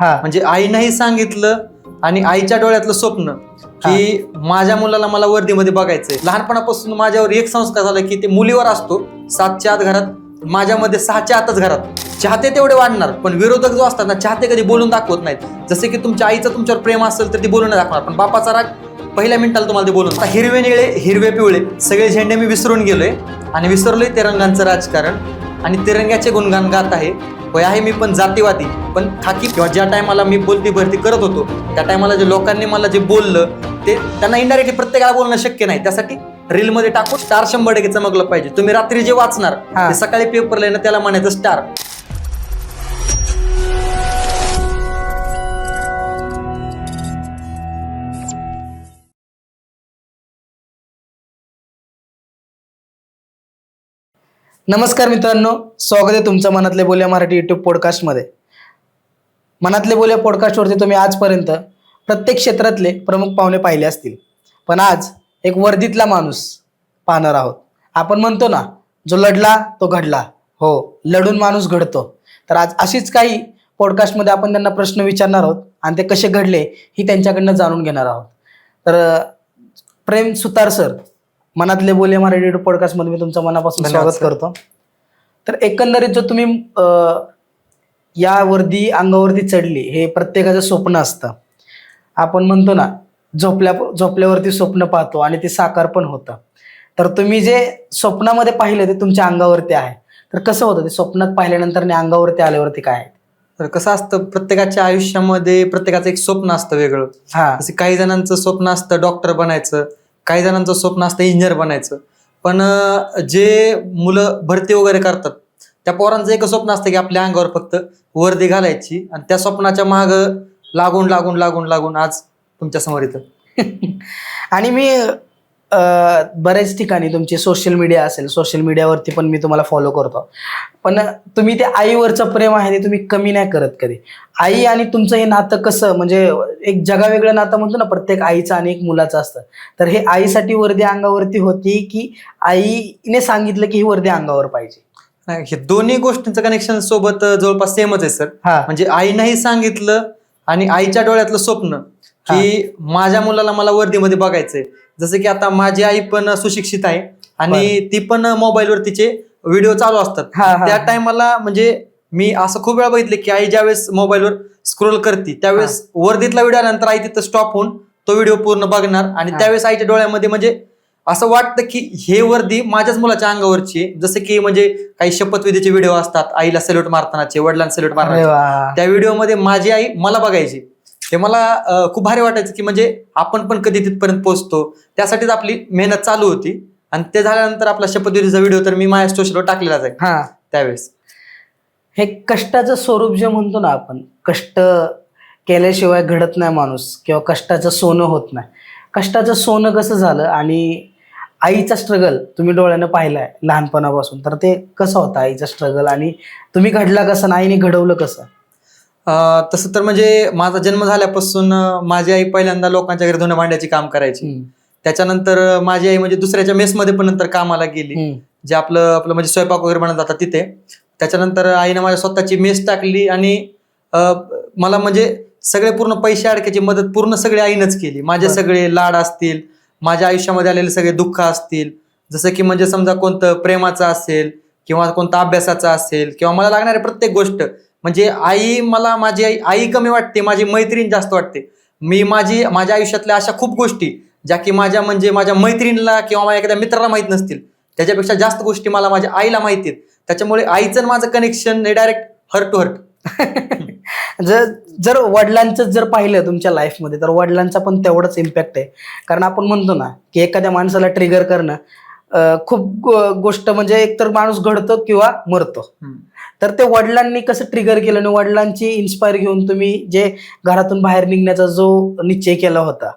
हा. म्हणजे आईनंही सांगितलं आणि आईच्या डोळ्यातलं स्वप्न की माझ्या मुलाला मला वर्दीमध्ये बघायचंय. लहानपणापासून माझ्यावर एक संस्कार झाला की ते मुलीवर असतो. सातच्या आत घरात माझ्यामध्ये सहाच्या आतच घरात. चाहते तेवढे वाढणार पण विरोधक जो असतात ना चाहते कधी बोलून दाखवत नाहीत. जसे की तुमच्या आईचं तुमच्यावर प्रेम असेल तर ती बोलून दाखवणार पण बापाचा राग पहिल्या मिनिटाला तुम्हाला ते बोलून. आता हिरवे निळे हिरवे पिवळे सगळे झेंडे मी विसरून गेलोय. आणि विसरलोय तिरंगांचं राजकारण. आणि तिरंग्याचे गुणगान गात आहे. होय आहे मी पण जातीवादी. पण खाकी किंवा ज्या टायमाला मी बोलती भरती करत होतो त्या टायमाला जे लोकांनी मला जे बोललं ते त्यांना इंडायरेक्टली प्रत्येकाला बोलणं शक्य नाही. त्यासाठी रील मध्ये टाकून स्टार शंभर टक्के चमकलं पाहिजे. तुम्ही रात्री जे वाचणार. ते सकाळी पेपरला येणं त्याला म्हणायचं स्टार नमस्कार मित्रांनो स्वागत आहे तुमचं मनातले बोल्या मराठी युट्यूब पॉडकास्टमध्ये मनातले बोल्या पॉडकास्टवरती तुम्ही आजपर्यंत प्रत्येक क्षेत्रातले प्रमुख पाहुणे पाहिले असतील. पण आज एक वर्दीतला माणूस पाहणार आहोत. आपण म्हणतो ना जो लढला तो घडला. हो लढून माणूस घडतो. तर आज अशीच काही पॉडकास्टमध्ये आपण त्यांना प्रश्न विचारणार आहोत आणि ते कसे घडले ही त्यांच्याकडनं जाणून घेणार आहोत. तर प्रेम सुतार सर मनातले बोले मराठी पॉडकास्टमध्ये मी तुमचं मनापासून स्वागत. करतो. तर एकंदरीत जो तुम्ही अं, या वर्दी अंगावरती चढली हे प्रत्येकाचं स्वप्न असतं. आपण म्हणतो ना झोपल्या झोपल्यावरती स्वप्न पाहतो आणि ते साकार पण होतं. तर तुम्ही जे स्वप्नामध्ये पाहिलं ते तुमच्या अंगावरती आहे. तर कसं होतं? ते स्वप्नात पाहिल्यानंतर आणि अंगावरती आल्यावरती काय आहे? तर कसं असतं प्रत्येकाच्या आयुष्यामध्ये प्रत्येकाचं एक स्वप्न असतं वेगळं. हा. काही जणांचं स्वप्न असतं डॉक्टर बनायचं काही जणांचं स्वप्न असतं इंजिनियर बनायचं. पण जे मुलं भरती वगैरे करतात त्या पोरांचं एक स्वप्न असतं की आपल्या अंगावर फक्त वर्दी घालायची आणि त्या स्वप्नाच्या माग लागून लागून लागून लागून आज तुमच्यासमोर येतं आणि मी बऱ्याच ठिकाणी तुमची सोशल मीडिया असेल सोशल मीडियावरती पण मी तुम्हाला फॉलो करतो. पण तुम्ही ते आईवरचं प्रेम आहे ते तुम्ही कमी नाही करत कधी. आई आणि तुमचं हे नातं कसं म्हणजे एक जगावेगळं नातं म्हणतो ना प्रत्येक आईचं आणि एक मुलाचं असतं. तर हे आईसाठी वर्दी अंगावरती होती की आईने सांगितलं की ही वर्दी अंगावर पाहिजे? हे दोन्ही गोष्टींचं कनेक्शन सोबत जवळपास सेमच आहे सर हा. म्हणजे आईनंही सांगितलं आणि आईच्या डोळ्यातलं स्वप्न. की माझ्या मुलाला मला वर्दीमध्ये बघायचंय. जसं की आता माझी आई पण सुशिक्षित आहे आणि ती पण मोबाईलवर तिचे व्हिडिओ चालू असतात. त्या. टायमाला म्हणजे मी असं खूप वेळा बघितले की आई ज्यावेळेस मोबाईलवर स्क्रोल करते त्यावेळेस वर्दीतला व्हिडिओ आल्यानंतर आई तिथं स्टॉप होऊन तो व्हिडिओ पूर्ण बघणार आणि. त्यावेळेस आईच्या डोळ्यामध्ये म्हणजे असं वाटतं की हे वर्दी माझ्याच मुलाच्या अंगावरची जसं की म्हणजे काही शपथविधीचे व्हिडिओ असतात आईला सल्यूट मारतानाचे वडिलांना सल्यूट मारताना त्या व्हिडिओमध्ये माझी आई मला बघायची. ते मला खूप भारी वाटायचं की म्हणजे आपण पण कधी तिथपर्यंत पोहोचतो. त्यासाठीच आपली मेहनत चालू होती. आणि ते झाल्यानंतर आपला शपथविधीचा व्हिडिओ तर मी माझ्या स्टोशनवर टाकलेलाच आहे. हा. त्यावेळेस. हे कष्टाचं स्वरूप जे म्हणतो ना आपण कष्ट केल्याशिवाय घडत नाही माणूस किंवा कष्टाचं सोनं होत नाही. कष्टाचं सोनं कसं झालं आणि आईचा स्ट्रगल तुम्ही डोळ्यानं पाहिलाय लहानपणापासून तर ते कसं होतं आईचं स्ट्रगल आणि तुम्ही घडला कसं आणि आईने घडवलं कसं? तसं तर म्हणजे माझा जन्म झाल्यापासून माझी आई पहिल्यांदा लोकांच्या घरी धुणं भांड्याची काम करायची. त्याच्यानंतर माझी आई म्हणजे दुसऱ्याच्या मेसमध्ये पण नंतर कामाला गेली. जे आपलं आपलं म्हणजे स्वयंपाक वगैरे बनत जातात तिथे. त्याच्यानंतर आईने माझ्या स्वतःची मेस टाकली आणि मला म्हणजे सगळे पूर्ण पैसे अडक्याची मदत पूर्ण सगळी आईनच केली. माझे. सगळे लाड असतील माझ्या आयुष्यामध्ये आलेले सगळे दुःख असतील. जसं की म्हणजे समजा कोणतं प्रेमाचं असेल किंवा कोणतं अभ्यासाचं असेल किंवा मला लागणारी प्रत्येक गोष्ट म्हणजे आई मला माझी आई आई कमी वाटते माझी मैत्रीण जास्त वाटते. मी माझी माझ्या आयुष्यातल्या अशा खूप गोष्टी ज्या की माझ्या म्हणजे माझ्या मैत्रिणीला किंवा माझ्या एखाद्या मित्राला माहीत नसतील. त्याच्यापेक्षा जास्त गोष्टी मला माझ्या आईला माहिती आहेत. त्याच्यामुळे आईचं आणि माझं कनेक्शन हे डायरेक्ट हर्ट टू हर्ट जर जर वडिलांचं जर पाहिलं तुमच्या लाईफमध्ये तर वडिलांचा पण तेवढाच इम्पॅक्ट आहे. कारण आपण म्हणतो ना की एखाद्या माणसाला ट्रिगर करणं खूप गोष्ट म्हणजे एकतर माणूस घडतो किंवा मरतो. तर ते वडिलांनी कसं ट्रिगर केलं आणि वडिलांची इन्स्पायर घेऊन तुम्ही जे घरातून बाहेर निघण्याचा जो निश्चय केला होता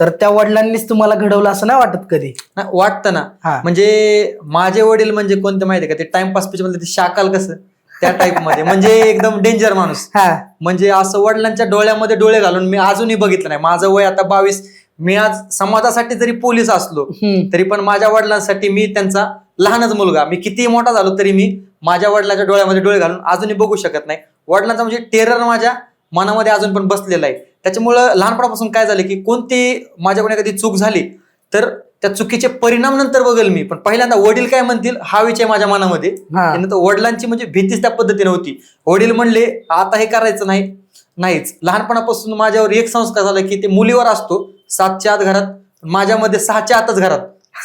तर त्या वडिलांनीच तुम्हाला घडवलं असं नाही वाटत कधी? वाटतं ना. म्हणजे माझे वडील म्हणजे कोणते माहिती का? ते टाइमपास पिक्चरमध्ये ते शाकाल कसं? त्या टाइपमध्ये. म्हणजे एकदम डेंजर माणूस. हा. म्हणजे असं वडिलांच्या डोळ्यामध्ये डोळे घालून मी अजूनही बघितलं नाही. माझं वय आता बावीस मी आज समाजासाठी जरी पोलीस असलो. तरी पण माझ्या वडिलांसाठी मी त्यांचा लहानच मुलगा. मी कितीही मोठा झालो तरी मी माझ्या वडिलांच्या डोळ्यामध्ये डोळे घालून अजूनही बघू शकत नाही. वडिलांचा म्हणजे टेरर माझ्या मनामध्ये अजून पण बसलेला आहे. त्याच्यामुळं लहानपणापासून काय झालं की कोणती माझ्याकडून एखादी चूक झाली तर त्या चुकीचे परिणाम नंतर बघेल मी. पण पहिल्यांदा वडील काय म्हणतील हा विषय माझ्या मनामध्ये. त्यानंतर वडिलांची म्हणजे भीतीच त्या पद्धतीने होती. वडील म्हणले आता हे करायचं नाही. नाहीच. लहानपणापासून माझ्यावर एक संस्कार झाला की ते मुलीवर असतो. सातच्या आत घरात माझ्यामध्ये सहाच्या आतच घरात.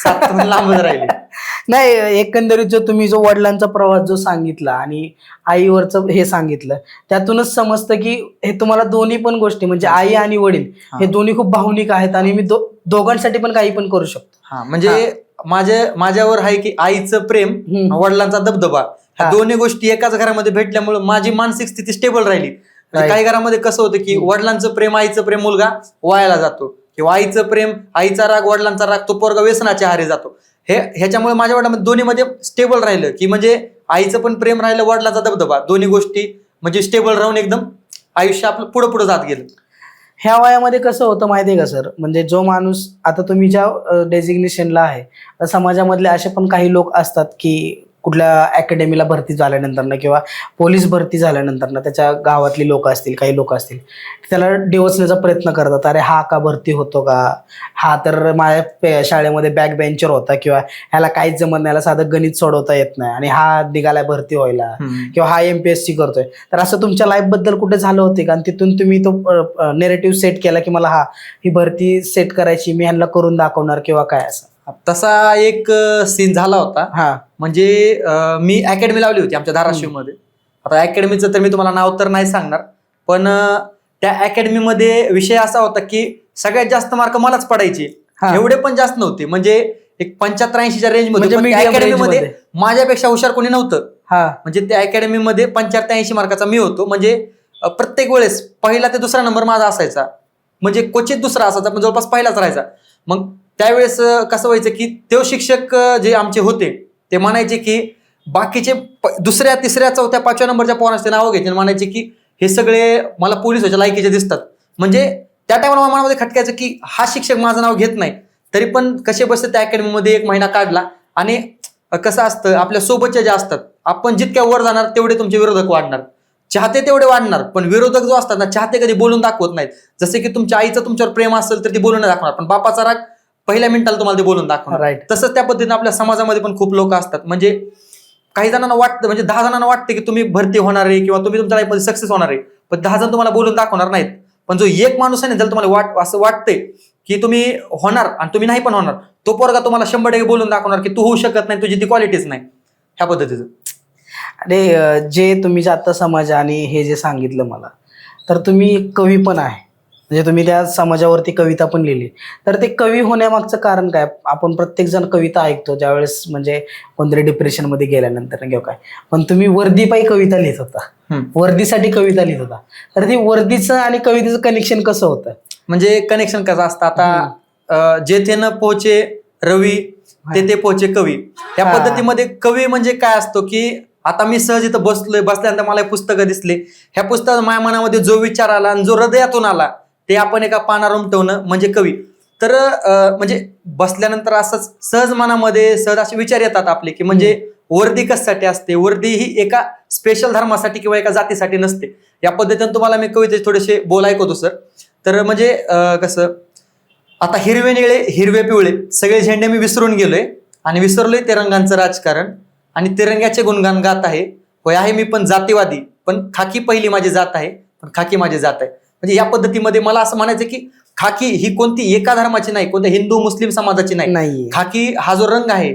सात लांबच राहिले. नाही एकंदरीत जो तुम्ही जो वडिलांचा प्रवास जो सांगितला आणि आईवरचं हे सांगितलं त्यातूनच समजतं की हे तुम्हाला दोन्ही पण गोष्टी म्हणजे आई आणि वडील हे. दोन्ही खूप भावनिक आहेत आणि मी दो- दोघांसाठी पण काही पण करू शकतो. हा म्हणजे माझ्या माझ्यावर आहे की आईचं प्रेम हम्म. वडिलांचा दबदबा ह्या हा. दोन्ही गोष्टी एकाच घरामध्ये भेटल्यामुळे माझी मानसिक स्थिती स्टेबल राहिली. म्हणजे Right. काही घरामध्ये कसं होतं की वडिलांचं प्रेम आईचं प्रेम मुलगा वायाला जातो. किंवा आईचं प्रेम आईचा राग वडिलांचा राग तो पोरगा व्यसनाच्या हारे जातो. हे ह्याच्यामुळे माझ्या वडिलांमध्ये दोन्हीमध्ये म्हणजे स्टेबल राहिलं. की म्हणजे आईचं पण प्रेम राहिलं वडिलांचा दबदबा. दोन्ही गोष्टी म्हणजे स्टेबल राहून एकदम आयुष्य आपलं पुढं पुढं जात गेलं. ह्या वयामध्ये कसं होतं माहिती आहे का सर? म्हणजे जो माणूस आता तुम्ही ज्या डेझिग्नेशनला आहे समाजामधले असे पण काही लोक असतात की कुठल्या अकॅडमीला भरती झाल्यानंतर किंवा पोलीस भरती झाल्यानंतर त्याच्या गावातली लोक असतील काही लोक असतील त्याला डिवचण्याचा प्रयत्न करतात. अरे हा का भरती होतो का? हा तर माझ्या पे- शाळेमध्ये बॅक बेंचर होता किंवा ह्याला काहीच जमत नाही ह्याला साधं गणित सोडवता येत नाही आणि हा निघालाय भरती व्हायला किंवा हा एम पी एस सी करतोय. तर असं तुमच्या लाईफबद्दल कुठे झालं होते का? आणि तिथून तुम्ही तो नेरेटिव्ह सेट केला की मला हा ही भरती सेट करायची मी ह्यांना करून दाखवणार किंवा काय असं? तसा एक सीन झाला होता. हा. म्हणजे अं, मी अकॅडमी लावली होती आमच्या धाराशिवमध्ये आता अकॅडमीचं तर मी तुम्हाला नाव तर नाही सांगणार पण अं, त्या अकॅडमीमध्ये विषय असा होता की सगळ्यात जास्त मार्क मलाच पडायचे. हा. एवढे पण जास्त नव्हते. म्हणजे एक पंच्याहत्तर ऐंशीच्या रेंज म्हणजे मध्ये medium अकॅडमी range मध्ये मध्ये. माझ्यापेक्षा हुशार कोणी नव्हतं. हा. म्हणजे त्या अकॅडमी मध्ये पंच्याहत्तर ऐंशी मार्काचा मी होतो. म्हणजे अं, प्रत्येक वेळेस पहिला ते दुसरा नंबर माझा असायचा. म्हणजे क्वचित दुसरा असायचा पण जवळपास पहिलाच राहायचा. मग त्यावेळेस कसं व्हायचं की तो शिक्षक जे आमचे होते ते म्हणायचे की बाकीचे प- दुसऱ्या तिसऱ्या चौथ्या पाचव्या नंबरच्या पोरांचे नावं घ्यायचे आणि म्हणायचे की हे सगळे मला पोलीस व्हायच्या लायकीचे दिसतात. म्हणजे त्या टायमाला मनामध्ये खटकायचं की हा शिक्षक माझं नाव घेत नाही. तरी पण कसे बसते त्या अकॅडमीमध्ये एक महिना काढला आणि कसं असतं आपल्या सोबतच्या ज्या असतात आपण जितक्या वर जाणार तेवढे तुमचे विरोधक वाढणार. चाहते तेवढे वाढणार पण विरोधक जो असतात ना चाहते कधी बोलून दाखवत नाहीत. जसे की तुमच्या आईचं तुमच्यावर प्रेम असेल तर ती बोलून दाखवणार. पण बापाचा राग पहिल्या मिनिटाला तुम्हाला ते बोलून दाखवणार. राईट तसंच त्या पद्धतीने आपल्या समाजामध्ये पण खूप लोक असतात. म्हणजे काही जणांना वाटतं म्हणजे दहा जणांना वाटतं की तुम्ही भरती होणार आहे किंवा तुम्ही तुमच्या लाईफमध्ये सक्सेस होणार आहे. पण दहा जण तुम्हाला बोलून दाखवणार नाहीत. पण जो एक माणूस आहे ना ज्याला तुम्हाला वाट असं वाटतंय की तुम्ही होणार आणि तुम्ही नाही पण होणार तो पोरगा तुम्हाला शंभर टक्के बोलून दाखवणार की तू होऊ शकत नाही तुझी ती क्वालिटीच नाही. ह्या पद्धतीचं. आणि अं, जे तुम्ही जे आता समाज आणि हे जे सांगितलं मला तर तुम्ही कवी पण आहे. म्हणजे तुम्ही त्या समाजावरती कविता पण लिहिली. तर ते कवी होण्यामागचं कारण काय? आपण प्रत्येक जण कविता ऐकतो. ज्यावेळेस म्हणजे कोणतरी डिप्रेशनमध्ये गेल्यानंतर किंवा काय. पण तुम्ही वर्दीपायी कविता लिहित होता. वर्दीसाठी कविता लिहित होता. तर ती वर्दीचं आणि कवितेचं कनेक्शन कसं होतं? म्हणजे कनेक्शन कसं असतं? आता जेथे न पोहोचे रवी तेथे पोहोचे कवी. या. पद्धतीमध्ये कवी म्हणजे काय असतो की आता मी सहज इथं बसलोय बसल्यानंतर मला पुस्तकं दिसले. ह्या पुस्तकात माझ्या मनामध्ये जो विचार आला आणि जो हृदयातून आला ते आपण एका पानावर उमटवणं म्हणजे कवी. तर म्हणजे बसल्यानंतर असंच सहज मनामध्ये सहज असे विचार येतात आपले की म्हणजे वर्दी कशासाठी असते? वर्दी ही एका स्पेशल धर्मासाठी किंवा एका जातीसाठी नसते. या पद्धतीने तुम्हाला मी कवितेचे थोडेसे बोल ऐकवतो सर तर म्हणजे कसं आता हिरवे निळे हिरवे पिवळे सगळे झेंडे मी विसरून गेलोय आणि विसरलोय तिरंगांचं राजकारण आणि तिरंग्याचे गुणगान गात आहे. होय आहे मी पण जातीवादी पण खाकी पहिली माझी जात आहे पण खाकी माझी जात आहे. म्हणजे या पद्धतीमध्ये मला असं म्हणायचं की खाकी ही कोणती एका धर्माची नाही कोणत्या हिंदू मुस्लिम समाजाची नाही. नाही खाकी हा जो रंग आहे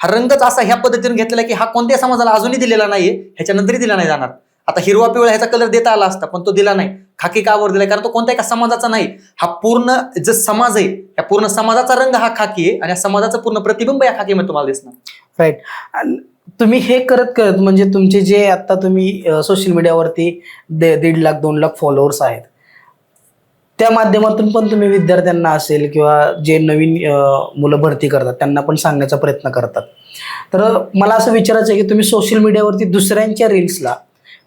हा रंगच असा ह्या पद्धतीने घेतलेला आहे की हा कोणत्या समाजाला अजूनही दिलेला नाहीये ह्याच्यानंतरही दिला नाही जाणार. आता हिरवा पिवळा ह्याचा कलर देता आला असता पण तो दिला नाही. खाकी का वर दिलाय? कारण तो कोणत्या एका समाजाचा नाही. हा पूर्ण जो समाज आहे या पूर्ण समाजाचा रंग हा खाकी आहे आणि या समाजाचं पूर्ण प्रतिबिंब या खाकीमध्ये तुम्हाला दिसणार. राईट तुम्ही हे करत करत म्हणजे तुमचे जे आता तुम्ही सोशल मीडियावरती दीड लाख दोन लाख फॉलोअर्स आहेत. त्या माध्यमातून पण तुम्ही विद्यार्थ्यांना असेल किंवा जे नवीन मुलं भरती करतात त्यांना पण सांगण्याचा प्रयत्न करतात. तर मला असं विचारायचं आहे की तुम्ही सोशल मीडियावरती दुसऱ्यांच्या रील्सला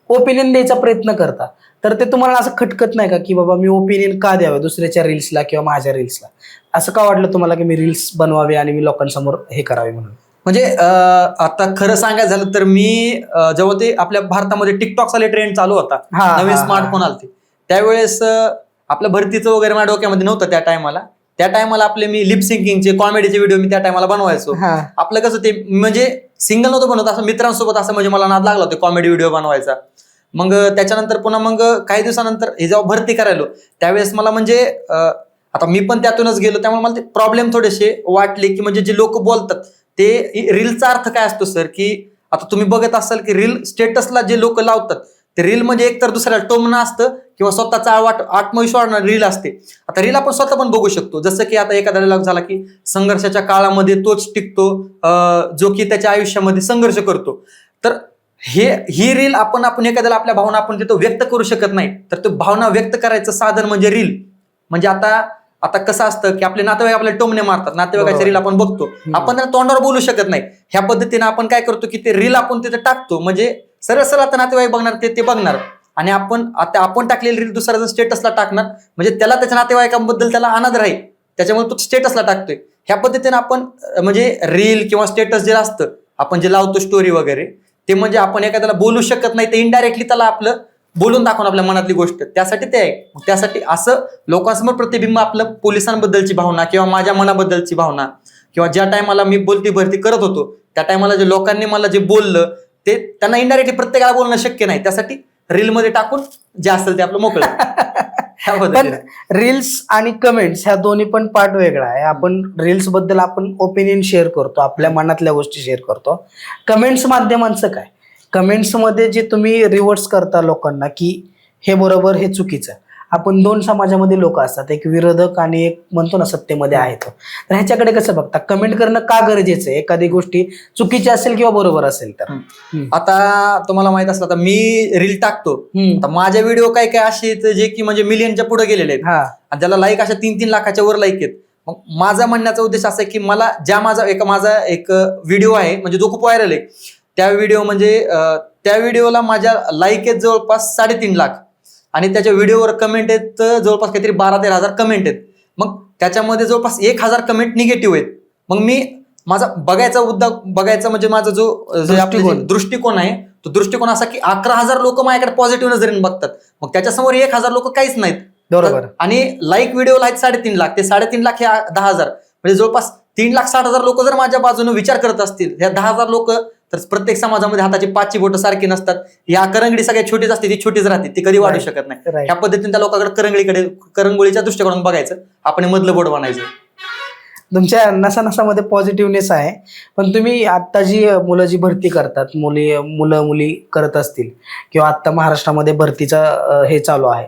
ओपिनियन द्यायचा प्रयत्न करता. तर ते तुम्हाला असं खटकत नाही का की बाबा मी ओपिनियन का द्यावं दुसऱ्याच्या रील्सला किंवा माझ्या रील्सला असं का वाटलं तुम्हाला की मी रील्स बनवावे आणि मी लोकांसमोर हे करावे म्हणून? म्हणजे आता खरं सांगायचं झालं तर मी जेव्हा ते आपल्या भारतामध्ये टिकटॉक साले ट्रेंड चालू होता हा, नवीन. स्मार्टफोन आलते. त्यावेळेस आपलं भरतीचं वगैरे माझ्या डोक्यामध्ये नव्हतं त्या टायमाला. त्या टायमाला आपले मी लिप सिंकिंगचे कॉमेडीचे व्हिडिओ मी त्या टायमाला बनवायचो. आपलं कसं ते म्हणजे सिंगल नव्हतं बनवत असं मित्रांसोबत असं म्हणजे मला नाद लागला होता कॉमेडी व्हिडिओ बनवायचा. मग त्याच्यानंतर पुन्हा मग काही दिवसानंतर हे जेव्हा भरती करायलो त्यावेळेस मला म्हणजे आता मी पण त्यातूनच गेलो त्यामुळे मला ते प्रॉब्लेम थोडेसे वाटले की म्हणजे जे लोक बोलतात ते रीलचा अर्थ काय असतो सर की आता तुम्ही बघत असाल की रील स्टेटसला जे लोक लावतात ते रील म्हणजे एकतर दुसऱ्याला टोमणं असतं किंवा स्वतःचा वाट आत्मविश्वास रील असते. आता रील आपण स्वतः पण बघू शकतो. जसं की आता एखादा dialogue झाला की संघर्षाच्या काळामध्ये तोच टिकतो जो की त्याच्या आयुष्यामध्ये संघर्ष करतो. तर हे ही रील आपण आपण एखाद्याला आपल्या भावना आपण तिथं व्यक्त करू शकत नाही. तर तो भावना व्यक्त करायचं साधन म्हणजे रील म्हणजे आता आता कसं असतं की आपले नातेवाईक आपल्याला टोमणे मारतात. नातेवाईकाच्या. रील आपण बघतो. आपण त्याला तोंडावर बोलू शकत नाही. ह्या पद्धतीने आपण काय करतो की ते रील आपण तिथे टाकतो. म्हणजे सरळ सरळ आता नातेवाईक बघणार ते ते बघणार. आणि आपण आता आपण टाकलेली रील दुसऱ्या जण स्टेटसला टाकणार. म्हणजे त्याला त्याच्या नातेवाईकांबद्दल त्याला आनंद राहील. त्याच्यामुळे तो स्टेटसला टाकतोय. ह्या पद्धतीने आपण म्हणजे रील किंवा स्टेटस जे असतं आपण जे लावतो स्टोरी वगैरे ते म्हणजे आपण एखाद्याला बोलू शकत नाही ते इनडायरेक्टली त्याला आपलं बोलून दाखवून आपल्या मनातली गोष्ट. त्यासाठी ते आहे. त्यासाठी असं लोकांसमोर प्रतिबिंब आपलं पोलिसांबद्दलची भावना किंवा माझ्या मनाबद्दलची भावना किंवा ज्या टायमाला मी बोलती भरती करत होतो त्या टायमाला जे लोकांनी मला जे बोललं ते त्यांना इनडायरेक्टली प्रत्येकाला बोलणं शक्य नाही. त्यासाठी रीलमध्ये टाकून जे असेल ते आपलं मोकळं. रील्स आणि कमेंट्स ह्या दोन्ही पण पार्ट वेगळा आहे. आपण रील्सबद्दल आपण ओपिनियन शेअर करतो आपल्या मनातल्या गोष्टी शेअर करतो. कमेंट्स माध्यमांचं काय? कमेंट्समध्ये जे तुम्ही रिवर्ट्स करता लोकांना की हे बरोबर हे चुकीचं. आपण दोन समाजामध्ये लोक असतात. एक विरोधक आणि एक म्हणतो ना सत्तेमध्ये आहे तो. तर ह्याच्याकडे कसं बघता? कमेंट करणं का गरजेचं आहे? एखादी गोष्टी चुकीची असेल किंवा बरोबर असेल तर. आता तुम्हाला माहीत असलं आता मी रील टाकतो. हम्म. आता माझे व्हिडिओ काय काय असे आहेत जे की म्हणजे मिलियनच्या पुढे गेलेले आहेत. हा. ज्याला लाईक अशा तीन तीन लाखाच्या वर लाईक आहेत. मग माझा म्हणण्याचा उद्देश असा आहे की मला ज्या माझा एक माझा एक व्हिडिओ आहे म्हणजे जो खूप व्हायरल आहे त्या व्हिडिओ म्हणजे त्या व्हिडिओला माझ्या लाईक आहेत जवळपास साडेतीन लाख. आणि त्याच्या व्हिडिओवर कमेंट आहेत जवळपास काहीतरी बारा तेरा हजार कमेंट आहेत. मग त्याच्यामध्ये जवळपास एक हजार कमेंट निगेटिव्ह आहेत. मग मी माझा बघायचा मुद्दा बघायचा म्हणजे माझा जो दृष्टिकोन. आहे तो दृष्टिकोन असा की अकरा हजार लोक माझ्याकडे पॉझिटिव्ह नजरेने बघतात. मग त्याच्यासमोर एक हजार लोक काहीच नाहीत. बरोबर. आणि लाईक व्हिडिओला आहेत साडेतीन लाख. ते साडेतीन लाख हे दहा हजार. म्हणजे जवळपास तीन लाख साठ हजार लोक जर माझ्या बाजूने विचार करत असतील ह्या दहा हजार लोक तर प्रत्येक समाजामध्ये हाताची पाचची बोटं सारखी नसतात या करंगडी सगळ्यात छोटीच असते ती छोटीच राहते ती कधी वाढू. शकत नाही Right. ह्या पद्धतीने त्या लोकांकडे करंगळीकडे करंगोळीच्या दृष्टिकोनातून बघायचं आपण हे मधलं बोट बनायचं तुमच्या नसा नसामध्ये पॉझिटिव्हनेस आहे पण तुम्ही आत्ता जी मुलं जी भरती करतात मुली मुलं मुली करत असतील किंवा आत्ता महाराष्ट्रामध्ये भरतीचा अं, हे चालू आहे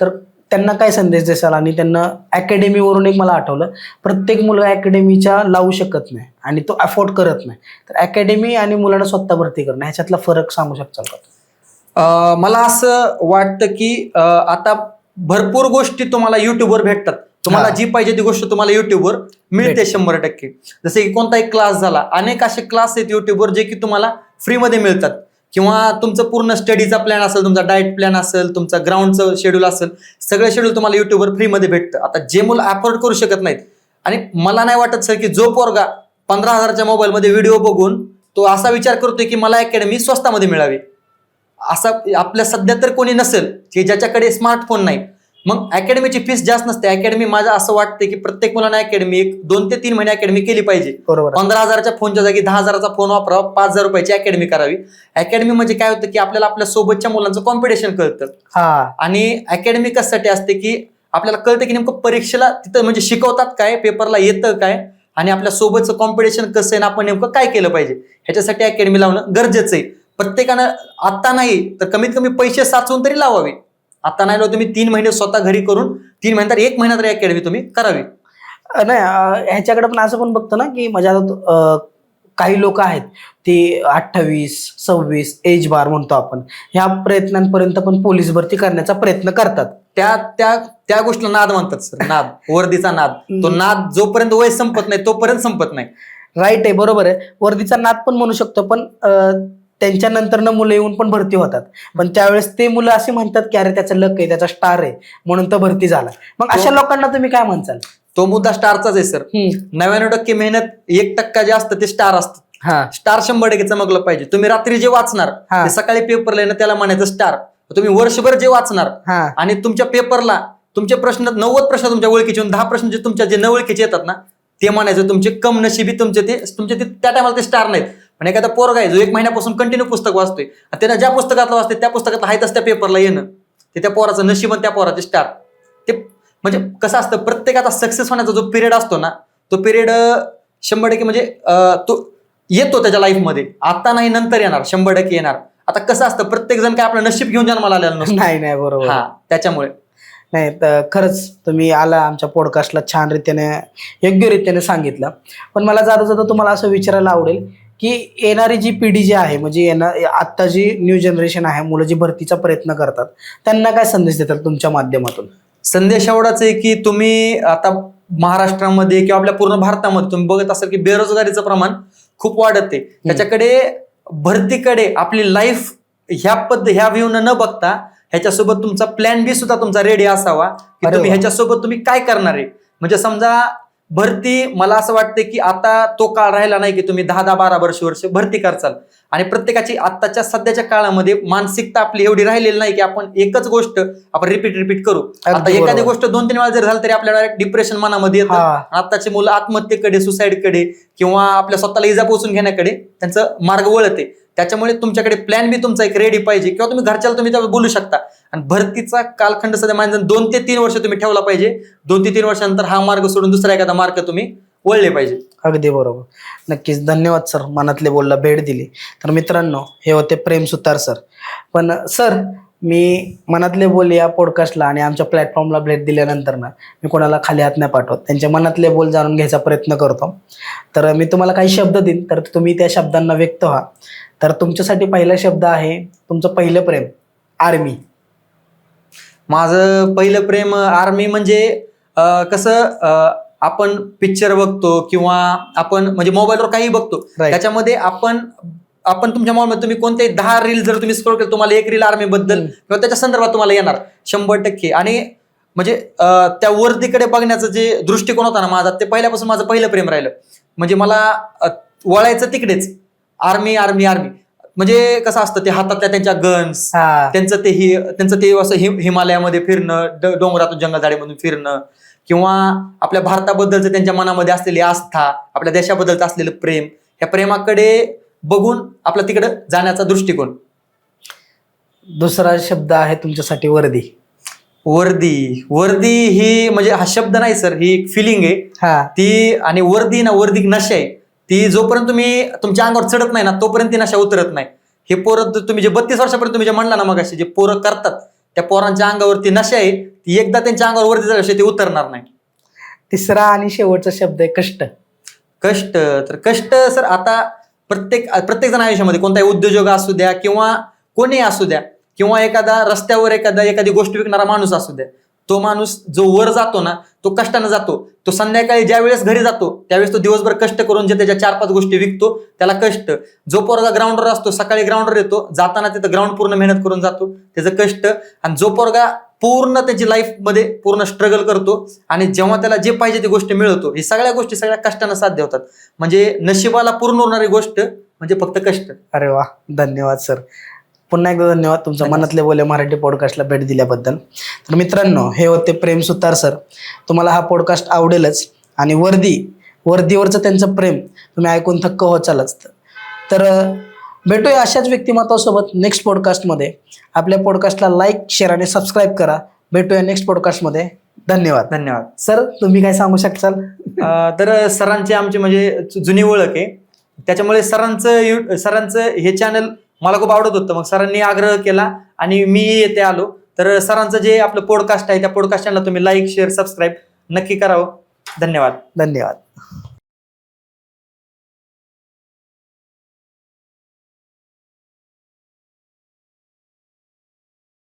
तर त्यांना काय संदेश देसाल? आणि त्यांना अकॅडमीवरून एक मला आठवलं. प्रत्येक मुलं अकॅडमीच्या लावू शकत नाही आणि तो अफोर्ड करत नाही. तर अकॅडमी आणि मुलांना स्वतः भरती करणं ह्याच्यातला फरक सांगू शकताल का? मला असं वाटतं की आता भरपूर गोष्टी तुम्हाला युट्यूबवर भेटतात. तुम्हाला. जी पाहिजे ती गोष्ट तुम्हाला युट्यूबवर मिळते. शंभर टक्के. जसे की कोणताही क्लास झाला अनेक असे क्लास आहेत युट्यूबवर जे की तुम्हाला फ्रीमध्ये मिळतात. किंवा तुमचं पूर्ण स्टडीचा प्लॅन असेल तुमचा डाएट प्लॅन असेल तुमचा ग्राउंडचं शेड्यूल असेल सगळं शेड्यूल तुम्हाला युट्यूबवर फ्रीमध्ये भेटतं. आता जे मुलं अफोर्ड करू शकत नाहीत आणि मला नाही वाटत सर की जो पोरगा पंधरा हजारच्या मोबाईलमध्ये व्हिडिओ बघून तो असा विचार करतोय की मला अकॅडमी स्वस्तामध्ये मिळावी. असा आपल्या सध्या तर कोणी नसेल की ज्याच्याकडे स्मार्टफोन नाही मग अकॅडमीची फीस जास्त नसते. अकॅडमी माझं असं वाटतं की प्रत्येक मुलांना अकॅडमी एक दोन ते तीन महिने अकॅडमी केली पाहिजे. बरोबर. पंधरा हजारच्या फोनच्या जागी दहा हजाराचा फोन वापरावा पाच हजार रुपयाची अकॅडमी करावी. अकॅडमी म्हणजे काय होतं की आपल्याला आपल्या सोबतच्या मुलांचं कॉम्पिटिशन कळतं. हा. आणि अकॅडमी कशासाठी असते की आपल्याला कळतं की नेमकं परीक्षेला तिथं म्हणजे शिकवतात काय पेपरला येतं काय आणि आपल्या सोबतचं कॉम्पिटिशन कसं आहे आपण नेमकं काय केलं पाहिजे. ह्याच्यासाठी अकॅडमी लावणं गरजेचं आहे. प्रत्येकानं आत्ता नाही तर कमीत कमी पैसे साचवून तरी लावावे. आता नाही तुम्ही तीन महिने स्वतः घरी करून तीन महिन्यात एक महिना तरी अकॅडमी तुम्ही करावी. नाही ह्याच्याकडे पण असं पण बघतो ना की माझ्या काही लोक आहेत ते अठ्ठावीस सव्वीस एज बार म्हणतो आपण ह्या प्रयत्नांपर्यंत पण पोलीस भरती करण्याचा प्रयत्न करतात. त्या त्या त्या गोष्टीला नाद म्हणतात सर नाद वर्दीचा नाद. तो नाद जोपर्यंत वय संपत नाही तोपर्यंत संपत नाही. राईट आहे बरोबर आहे. वर्दीचा नाद पण म्हणू शकतो पण अ, त्यांच्या नंतर मुलं येऊन पण भरती होतात. पण त्यावेळेस ते मुलं असे म्हणतात की अरे त्याचा लक आहे त्याचा स्टार आहे. म्हणून तर भरती झाला. मग अशा लोकांना तुम्ही काय म्हणसाल? तो मुद्दा स्टारचाच आहे सर. नव्याण्णव टक्के मेहनत एक टक्का जे असतं ते स्टार असतं. हा. स्टार शंभर टक्के चमकलं पाहिजे. तुम्ही रात्री जे वाचणार. ते सकाळी पेपरला येणं त्याला म्हणायचं स्टार तुम्ही वर्षभर जे वाचणार आणि तुमच्या पेपरला तुमचे प्रश्न नव्वद प्रश्न तुमच्या ओळखीचे दहा प्रश्न जे तुमच्या जे न ओळखीचे येतात ना ते म्हणायचं तुमचे कम नशिबी तुमचे ते तुमचे ते त्या टायमाला ते स्टार नाहीत. पण एखादा पोरगा आहे जो एक महिन्यापासून कंटिन्यू पुस्तक वाचतोय आणि त्यानं ज्या पुस्तकातलं वाचते त्या पुस्तकातलं आहेतच त्या पेपरला येणं. ते त्या पोराचं नशीब आणि त्या पोराचे स्टार ते म्हणजे कसं असतं प्रत्येकाचा सक्सेस होण्याचा जो पिरियड असतो ना तो पिरियड शंभर टक्के म्हणजे तो येतो त्याच्या लाईफमध्ये आता नाही नंतर येणार शंभर टक्के येणार. आता कसं असतं प्रत्येक जण काय आपलं नशीब घेऊन जन्माला आलेला नसतो. नाही नाही बरोबर. हा त्याच्यामुळे. नाही तर खरंच तुम्ही आला आमच्या पॉडकास्टला छान रीतीने योग्यरीत्याने सांगितलं. पण मला जाता जाता तुम्हाला असं विचारायला आवडेल की येणारी जी पिढी जी आहे म्हणजे येणार आत्ता जी न्यू जनरेशन आहे मुलं जी भरतीचा प्रयत्न करतात त्यांना काय संदेश देतात तुमच्या माध्यमातून? संदेश एवढाच आहे की तुम्ही आता महाराष्ट्रामध्ये किंवा आपल्या पूर्ण भारतामध्ये तुम्ही बघत असाल की बेरोजगारीचं प्रमाण खूप वाढत आहे. त्याच्याकडे भरतीकडे आपली लाईफ ह्या पद्ध ह्या व्ह्यू न बघता ह्याच्यासोबत तुमचा प्लॅन बी सुद्धा तुमचा रेडी असावा की तुम्ही. ह्याच्यासोबत तुम्ही काय करणार आहे? म्हणजे समजा भरती मला असं वाटतं की आता तो काळ राहिला नाही की तुम्ही दहा दहा बारा वर्ष वर्ष भरती करचाल. आणि प्रत्येकाची आत्ताच्या सध्याच्या काळामध्ये मानसिकता आपली एवढी राहिलेली नाही की आपण एकच गोष्ट आपण रिपीट रिपीट करू. आता एखादी. गोष्ट दोन तीन वेळा जर झालं तरी आपल्याला डिप्रेशन मनामध्ये येतं. आताची मुलं आत्महत्येकडे सुसाईडकडे किंवा आपल्या स्वतःला इजा पोहोचून घेण्याकडे त्यांचं मार्ग वळते. त्याच्यामुळे तुमच्याकडे प्लॅन बी तुमचा एक रेडी पाहिजे किंवा तुम्ही घरच्याला तुम्ही त्यावर बोलू शकता. आणि भरतीचा कालखंड सध्या माझ्या दोन ते तीन वर्ष तुम्ही ठेवला पाहिजे. दोन ते तीन वर्षानंतर हा मार्ग सोडून दुसरा एखादा मार्ग तुम्ही वळले पाहिजे. अगदी बरोबर. नक्कीच धन्यवाद सर मनातले बोलला भेट दिली. तर मित्रांनो हे होते प्रेम सुतार सर. पण सर मी मनातले बोल या पॉडकास्टला आणि आमच्या प्लॅटफॉर्मला भेट दिल्यानंतर ना मी कोणाला खाली हात नाही पाठवत. त्यांच्या मनातले बोल जाणून घ्यायचा प्रयत्न करतो. तर मी तुम्हाला काही शब्द देईन तर तुम्ही त्या शब्दांना व्यक्त व्हा. तर तुमच्यासाठी पहिला शब्द आहे तुमचं पहिलं प्रेम आर्मी. माझं पहिलं प्रेम आर्मी म्हणजे कसं आपण पिक्चर बघतो किंवा आपण म्हणजे मोबाईलवर काही बघतो Right. त्याच्यामध्ये आपण आपण तुमच्या मोबाईलमध्ये तुम्ही कोणतेही दहा रील जर तुम्ही स्क्रोल केलं तुम्हाला एक रील आर्मी बद्दल हम्म. किंवा त्याच्या संदर्भात तुम्हाला येणार शंभर टक्के. आणि म्हणजे अं, त्या वर्दीकडे बघण्याचं जे दृष्टिकोन होता ना माझा ते पहिल्यापासून माझं पहिलं प्रेम राहिलं. म्हणजे मला अं, वळायचं तिकडेच. आर्मी आर्मी आर्मी म्हणजे कसं असतं ते हातातल्या त्यांच्या गन्स हा. त्यांचं ते हि त्यांचं ते असं हिम हिमालयामध्ये फिरणं ड- डोंगरातून जंगलझाडीमधून फिरणं किंवा आपल्या भारताबद्दलचं त्यांच्या मनामध्ये असलेली आस्था आपल्या देशाबद्दलचं असलेलं प्रेम ह्या प्रेमाकडे बघून आपला तिकडं जाण्याचा दृष्टिकोन. दुसरा शब्द आहे तुमच्यासाठी वर्दी. वर्दी. वर्दी ही म्हणजे हा शब्द नाही सर. ही एक फिलिंग आहे. हा. ती आणि वर्दी ना वर्दी नशा आहे. ती जोपर्यंत तुम्ही तुमच्या अंगावर चढत नाही ना तोपर्यंत ती नशा उतरत नाही. हे पोरं तुम्ही जे बत्तीस वर्षापर्यंत तुम्ही जे म्हणला ना मग जे पोरं करतात त्या पोरांच्या अंगावरती नशा आहे ती एकदा त्यांच्या अंगावर वर्दी झाल्याशिवाय ती उतरणार नाही. तिसरा आणि शेवटचा शब्द आहे कष्ट. कष्ट तर कष्ट सर आता प्रत्येक प्रत्येक जण आयुष्यामध्ये कोणताही उद्योजक असू द्या किंवा कोणीही असू द्या किंवा एखादा रस्त्यावर एखादा एखादी गोष्ट विकणारा माणूस असू द्या तो माणूस जो वर जातो ना तो कष्टानं जातो. तो संध्याकाळी ज्या वेळेस घरी जातो त्यावेळेस तो दिवसभर कष्ट करून जे त्याच्या चार पाच गोष्टी विकतो त्याला कष्ट. जो पोरगा ग्राउंडवर असतो सकाळी ग्राउंडवर येतो जाताना तिथं ग्राउंड पूर्ण मेहनत करून जातो त्याचं कष्ट. आणि जो पोरगा पूर्ण त्याची लाईफमध्ये पूर्ण स्ट्रगल करतो आणि जेव्हा त्याला जे पाहिजे ती गोष्ट मिळवतो ही सगळ्या गोष्टी सगळ्या कष्टानं साध्य होतात. म्हणजे नशिबाला पूर्ण होणारी गोष्ट म्हणजे फक्त कष्ट. अरे वा धन्यवाद सर पुन्हा एकदा धन्यवाद तुमच्या. मनातले बोले मराठी पॉडकास्टला भेट दिल्याबद्दल. तर मित्रांनो हे होते प्रेम सुतार सर. तुम्हाला हा पॉडकास्ट आवडेलच आणि वर्दी वर्दीवरचं त्यांचं प्रेम तुम्ही ऐकून थक्क होत चालच तर भेटूया अशाच व्यक्तिमत्वासोबत नेक्स्ट पॉडकास्टमध्ये आपल्या पॉडकास्टला लाईक शेअर आणि सबस्क्राईब करा. भेटूया नेक्स्ट पॉडकास्टमध्ये धन्यवाद. धन्यवाद. सर तुम्ही काय सांगू शकाल तर सरांची आमची म्हणजे जुनी ओळख आहे. त्याच्यामुळे सरांचं यु- सरांचं हे चॅनल मला खूप आवडत होतं. मग सरांनी आग्रह केला आणि मी येथे आलो. तर सरांचं जे आपलं पॉडकास्ट आहे त्या पॉडकास्ट तुम्ही लाईक शेअर सबस्क्राईब नक्की करावं. धन्यवाद. धन्यवाद.